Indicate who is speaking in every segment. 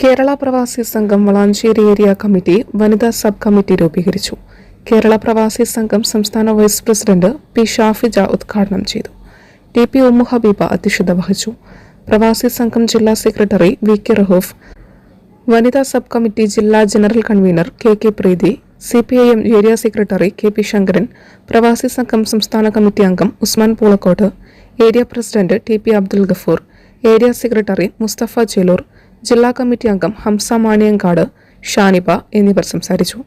Speaker 1: കേരള പ്രവാസി സംഘം Valanchery area committee വനിതാ സബ് കമ്മിറ്റി രൂപീകരിച്ചു. കേരള പ്രവാസി സംഘം സംസ്ഥാന വൈസ് പ്രസിഡന്റ് പി ഷാഫിജ ഉദ്ഘാടനം ചെയ്തു. ടി പി ഉമ്മു ഹബീബ അധ്യക്ഷത വഹിച്ചു. പ്രവാസി സംഘം ജില്ലാ സെക്രട്ടറി വി കെ റഹൂഫ് വനിതാ സബ് കമ്മിറ്റി ജില്ലാ general convener K K Preethi C P I M area secretary K P Sankaran പ്രവാസി സംഘം സംസ്ഥാന കമ്മിറ്റി അംഗം Usman Poolakkot area president T P Abdul Gafoor area secretary Musthafa Chelur ജില്ലാ committee അംഗം ഹംസ മാണിയങ്കാട് ഷാനിബ എന്നിവർ സംസാരിച്ചു.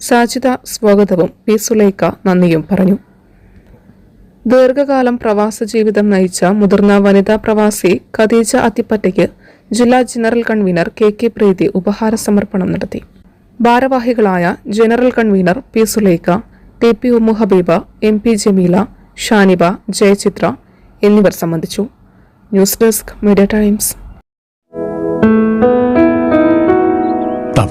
Speaker 1: സാജിദ സ്വാഗതവും പി സുലൈക്ക നന്ദിയും പറഞ്ഞു. ദീർഘകാലം പ്രവാസ ജീവിതം നയിച്ച മുതിർന്ന വനിതാ പ്രവാസി ഖദീജ അത്തിപ്പറ്റയ്ക്ക് ജില്ലാ general convener K K Preethi ഉപഹാര സമർപ്പണം നടത്തി. ഭാരവാഹികളായ general convener P Sulaika T P Ummu Habeeba M P Jameela Shaniba Jayachithra എന്നിവർ സംബന്ധിച്ചു. News desk media times.